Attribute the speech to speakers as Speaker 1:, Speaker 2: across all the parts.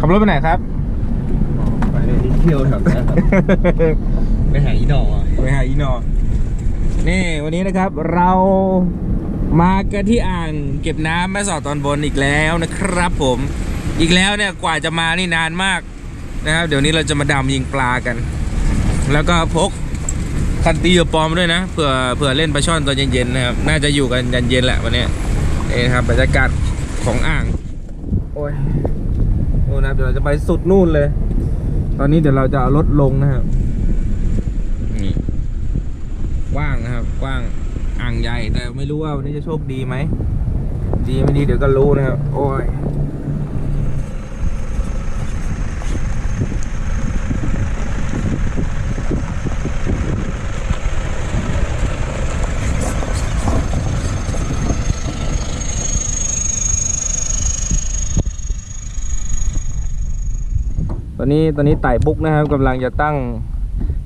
Speaker 1: ขับรถไปไหนครับ
Speaker 2: ไปเที่ยวแถวนี้ครับ ไปหาอีดอกอะ
Speaker 1: ไปหาอีนอนี่วันนี้นะครับเรามากันที่อ่างเก็บน้ำแม่สอดตอนบนอีกแล้วนะครับผมอีกแล้วเนี่ยกว่าจะมานี่นานมากนะครับ เดี๋ยวนี้เราจะมาดำยิงปลากัน แล้วก็พกคันตีเหยื่อปลอมด้วยนะเผื่อเผื่อเล่นปลาช่อนตอนเย็นๆนะครับน่าจะอยู่กันยันเย็นแหละวันนี้นี่นะครับบรรยากาศของอ่าง โอ้ย โอ้นะครับเดี๋ยวเราจะไปสุดนู่นเลย ตอนนี้เดี๋ยวเราจะเอารถลงนะครับนี่กว้างนะครับ กว้างอ่างใหญ่แต่ไม่รู้ว่าวันนี้จะโชคดีไหมดีไม่ดีเดี๋ยวก็รู้นะครับ โอ้ย ตอนนี้ตอนนี้ไต่บุ๊กนะครับกำลังจะตั้ง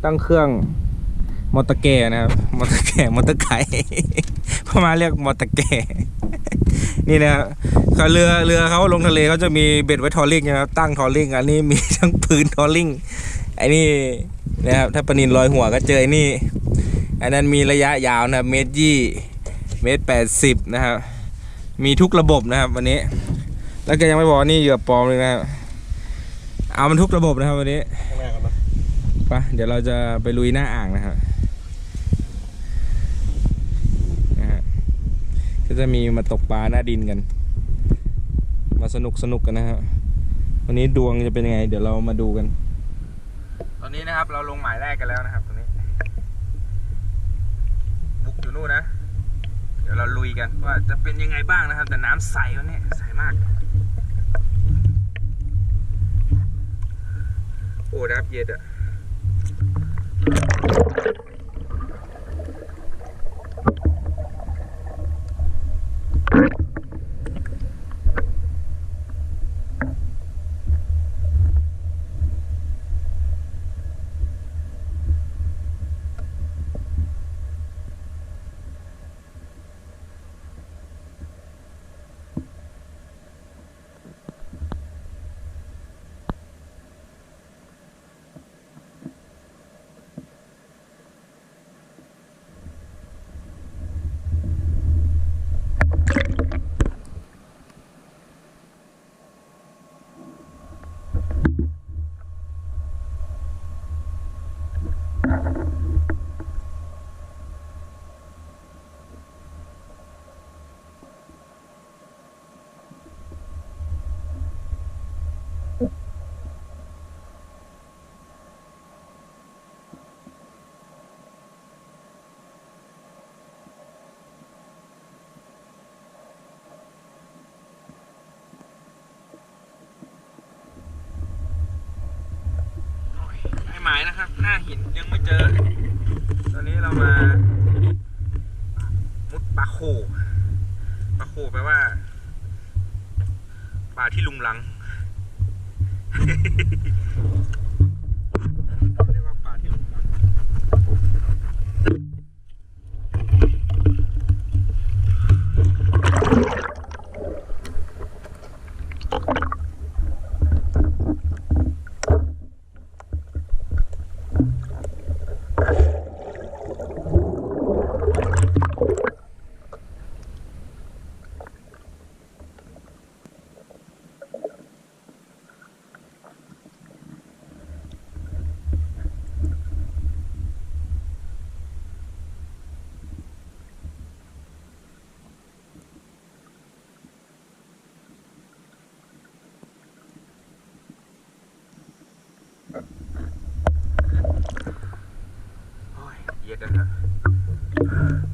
Speaker 1: ตั้งเครื่องมอเตอร์แกนะครับมอเตอร์แกมอเตอร์ไก่พม่าเรียกมอเตอร์แกนี่นะครับเขาเรือเรือเขาลงทะเลเขาจะมีเบ็ดไว้ทอลลิงนะครับตั้งทอลลิงอันนี้มีทั้งปืนทอลลิงไอ้นี่นะครับถ้าปนินลอยหัวก็เจอไอ้นี่อันนั้นมีระยะยาวนะครับเมตรยี่เมตรแปดสิบนะครับมีทุกระบบนะครับวันนี้ แล้วก็ยังไม่บอกนี่เหยื่อปลอมเลยนะครับ เอามันทุกระบบนะครับวันนี้
Speaker 2: ข้างหน้ากันนะ
Speaker 1: ไปะเดี๋ยวเราจะไปลุยหน้าอ่างนะครับนะฮะก็จะมีมาตกปลาหน้าดินกัน มาสนุกสนุกกันนะครับวันนี้ดวงจะเป็นยังไง เดี๋ยวเรามาดูกัน ตอนนี้นะครับ เราลงหมายแรกกันแล้วนะครับตรงนี้ บุกอยู่นู่นนะ เดี๋ยวเราลุยกันว่าจะเป็นยังไงบ้างนะครับ แต่น้ำใสวันนี้ใสมาก โอ้น้ำเย็นอะ นะครับ หน้าหินยังไม่เจอ ตอนนี้เรามา มุดปลาโคปลาโคแปลว่าปลาที่ลุงลัง เรียกว่าปลาที่ลุงลัง โอ้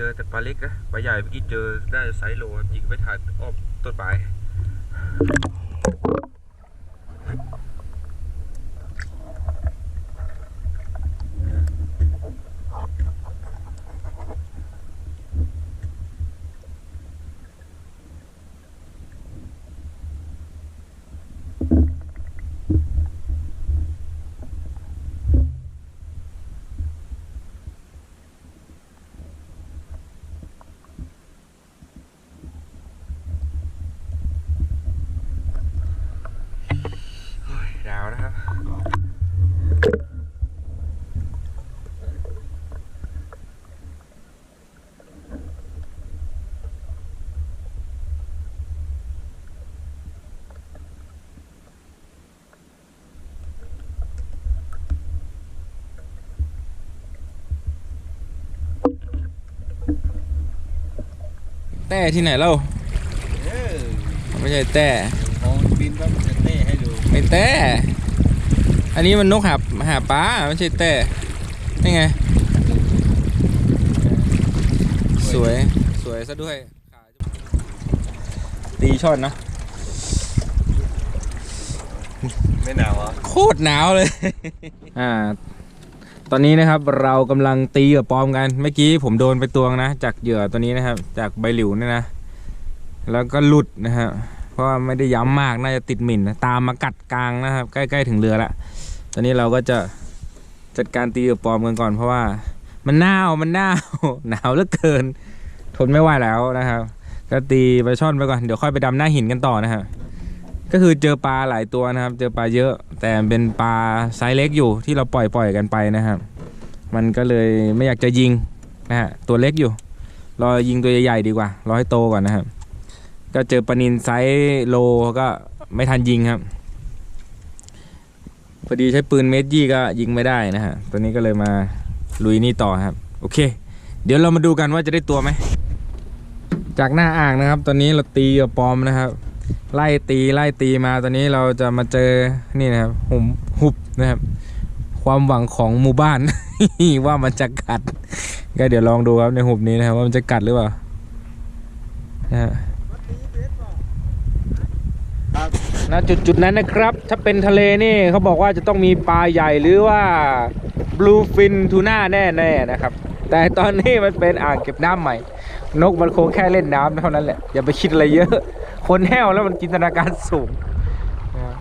Speaker 1: เจอแต่ปลาเล็กนะปลาใหญ่เมื่อกี้เจอได้ไซส์โลยิงไม่ทันอ้อมต้นไม้ดาวนะครับ แต่ที่ไหนเล่า
Speaker 2: เออ
Speaker 1: ไม่ใช่แต่
Speaker 2: ของบินก็มันจะเต้ให้ดู
Speaker 1: ไม่แต่ อันนี้มันนกหาหาปลาไม่ใช่แต่นี่ไง สวยสวยซะด้วย ตีช่อนนะ
Speaker 2: ไม่หนาวอะ
Speaker 1: โคตรหนาวเลย อ่า ตอนนี้นะครับเรากำลังตีกับปลอมกัน เมื่อกี้ผมโดนไปตวงนะ จากเหยื่อตัวนี้นะครับ จากใบหลิวเนี่ยนะ แล้วก็หลุดนะฮะเพราะว่าไม่ได้ย้ำมากน่าจะติดหมิ่นนะตามมากัดกลางนะครับ ใกล้ๆถึงเรือละตอนนี้เราก็จะจัดการตีกับปลอมกันก่อน เพราะว่ามันหนาวมันหนาวหนาวเหลือเกิน ทนไม่ไหวแล้วนะครับ ก็ตีไปช่อนไปก่อนเดี๋ยวค่อยไปดำหน้าหินกันต่อนะครับ ก็คือเจอปลาหลายตัวนะครับ เจอปลาเยอะ แต่เป็นปลาไซส์เล็กอยู่ที่เราปล่อยปล่อยกันไปนะครับ มันก็เลยไม่อยากจะยิงนะฮะตัวเล็กอยู่ รอยิงตัวใหญ่ๆดีกว่ารอให้โตก่อนนะครับ ก็เจอปลานินไซส์โลก็ไม่ทันยิงครับพอดีใช้ปืนเมดยี่ก็ยิงไม่ได้นะฮะตัวนี้ก็เลยมาลุยนี่ต่อครับ โอเค เดี๋ยวเรามาดูกันว่าจะได้ตัวไหมจากหน้าอ่างนะครับ ตอนนี้เราตีกับปอมนะครับ ไล่ตีไล่ตีมาตอนนี้เราจะมาเจอนี่นะครับหุมหุบนะครับ ความหวังของหมู่บ้าน ว่ามันจะกัด ก็เดี๋ยวลองดูครับในหุบนี้นะครับว่ามันจะกัดหรือเปล่านะฮะณจุดจุดนั้นนะครับ ถ้าเป็นทะเลนี่เขาบอกว่าจะต้องมีปลาใหญ่หรือว่า bluefin ทูน่าแน่ๆนะครับ แต่ตอนนี้มันเป็นอ่างเก็บน้ำใหม่ นกมันคงแค่เล่นน้ำเท่านั้นแหละ อย่าไปคิดอะไรเยอะ คนแห้วแล้วมันจินตนาการสูงนะครับ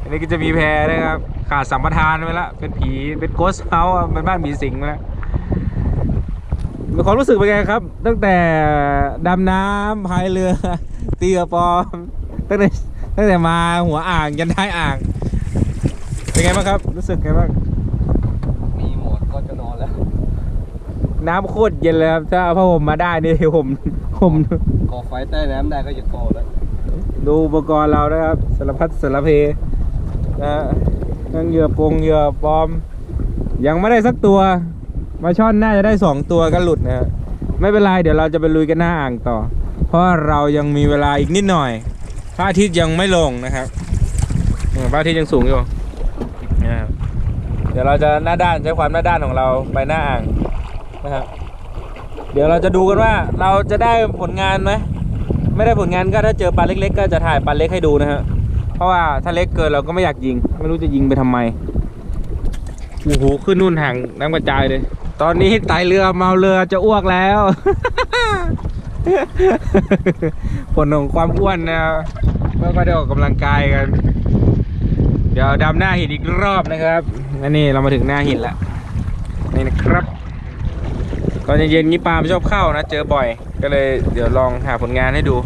Speaker 1: อันนี้ก็จะมีแพนะครับขาดสัมปทานไปแล้วเป็นผีเป็นโกสเฮาส์เป็นบ้านผีสิงไปแล้วมีความรู้สึกเป็นไงครับ ตั้งแต่ดำน้ำพายเรือตีกระปอมตั้งแต่ตั้งแต่มาหัวอ่างยันท้ายอ่าง เป็นไงบ้างครับ รู้สึกไงบ้าง
Speaker 2: มีหมดก็จะนอนแล้ว
Speaker 1: น้ำโคตรเย็นเลยครับถ้าเอาผ้าห่มมาได้นี่ผมผม
Speaker 2: ก่อไฟใต้น้ำได้ก็จะโตแล้ว
Speaker 1: ดูอุปกรณ์เรานะครับสารพัดสารเพนะทั้งเหยื่อปงเหยื่อปลอม ยังไม่ได้สักตัว มาช่อนน่าจะได้สองตัวก็หลุดนะไม่เป็นไรเดี๋ยวเราจะไปลุยกันหน้าอ่างต่อ เพราะเรายังมีเวลาอีกนิดหน่อยพระอาทิตย์ยังไม่ลงนะครับพระอาทิตย์ยังสูงอยู่นะเดี๋ยวเราจะหน้าด้านใช้ความหน้าด้านของเราไปหน้าอ่างนะครับเดี๋ยวเราจะดูกันว่าเราจะได้ผลงานไหม ไม่ได้ผลงานก็ถ้าเจอปลาเล็ก ๆ ก็จะถ่ายปลาเล็กให้ดูนะฮะเพราะว่าถ้าเล็กเกินเราก็ไม่อยากยิง ไม่รู้จะยิงไปทำไมโอ้โหขึ้นนู่นห่างน้ำกระจายเลย ตอนนี้ไตเรือเมาเรือจะอ้วกแล้ว ผลของความอ้วนนะเมื่อก็ได้ออกกำลังกายกัน เดี๋ยวดำหน้าหินอีกรอบนะครับอันนี้เรามาถึงหน้าหินแล้วนี่นะครับ ตอนเย็นๆนี้ปลาไม่ชอบเข้านะ เจอบ่อย ก็เลยเดี๋ยวลองหาผลงานให้ดู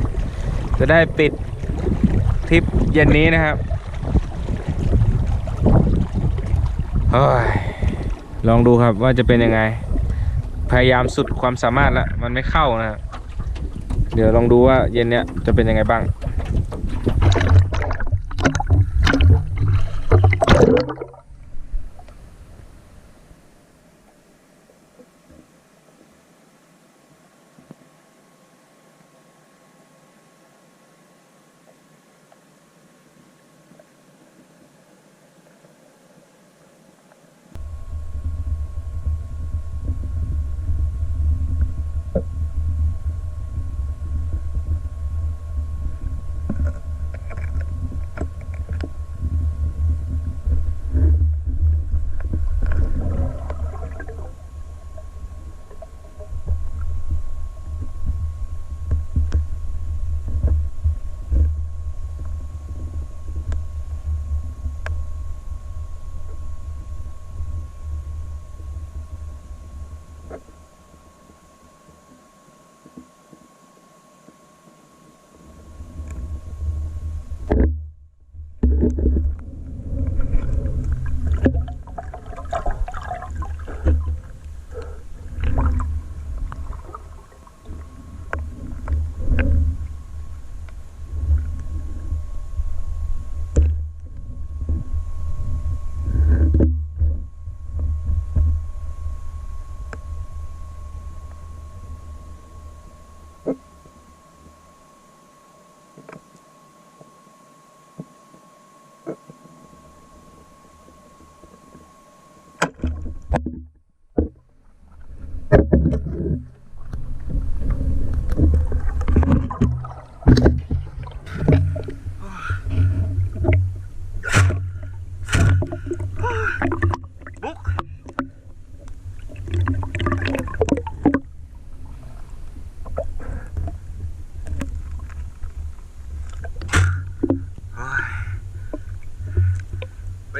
Speaker 1: จะได้ปิดทริปเย็นนี้นะครับเฮ้ยลองดูครับว่าจะเป็นยังไง พยายามสุดความสามารถแล้วมันไม่เข้านะครับเดี๋ยวลองดูว่าเย็นเนี้ยจะเป็นยังไงบ้าง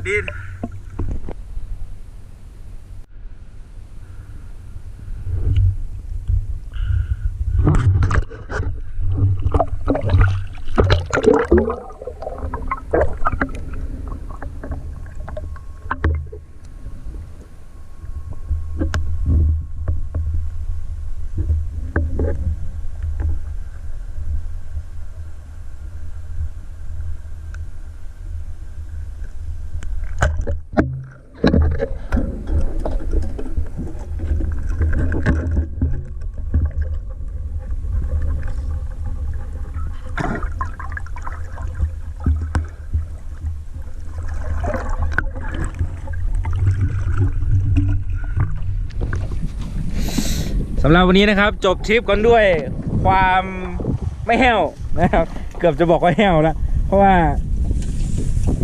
Speaker 1: ดิำหรับวันนี้นะครับ จบทริปกันด้วยความไม่แห้วนะครับ เกือบจะบอกว่าแห้วแล้วเพราะว่า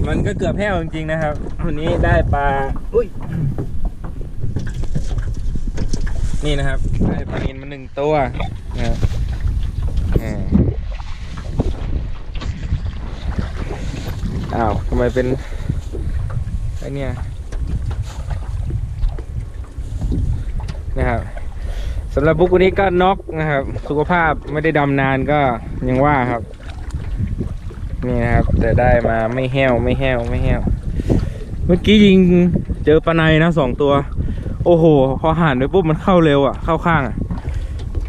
Speaker 1: มันก็เกือบแห้วจริงๆนะครับ วันนี้ได้ปลาอุ้ยนี่นะครับได้ปลานินมาหนึ่งตัวนะครับอ้าวทำไมเป็นไอเนี่ยนะครับ สำหรับบุ๊กวันนี้ก็น็อกนะครับ สุขภาพไม่ได้ดำนานก็ยังว่าครับ นี่นะครับ แต่ได้มาไม่แห้วไม่แห้วไม่แห้ว เมื่อกี้ยิงเจอปลาในนะสองตัว โอ้โห พอหันไปปุ๊บมันเข้าเร็วอะ เข้าข้างอะ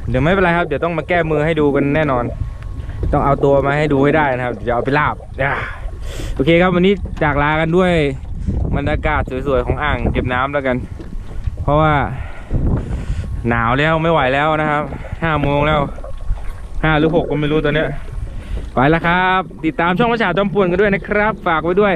Speaker 1: เดี๋ยวไม่เป็นไรครับ เดี๋ยวต้องมาแก้มือให้ดูกันแน่นอน ต้องเอาตัวมาให้ดูให้ได้นะครับ เดี๋ยวเอาไปลาบโอเคครับวันนี้จากลากันด้วยบรรยากาศสวยๆของอ่างเก็บน้ำแล้วกัน เพราะว่า หนาวแล้วไม่ไหวแล้วนะครับห้าโมงแล้วห้าหรือหกก็ไม่รู้ตอนเนี้ยไปแล้วครับ ติดตามช่องประชาจอมป่วนกันด้วยนะครับ ฝากไว้ด้วย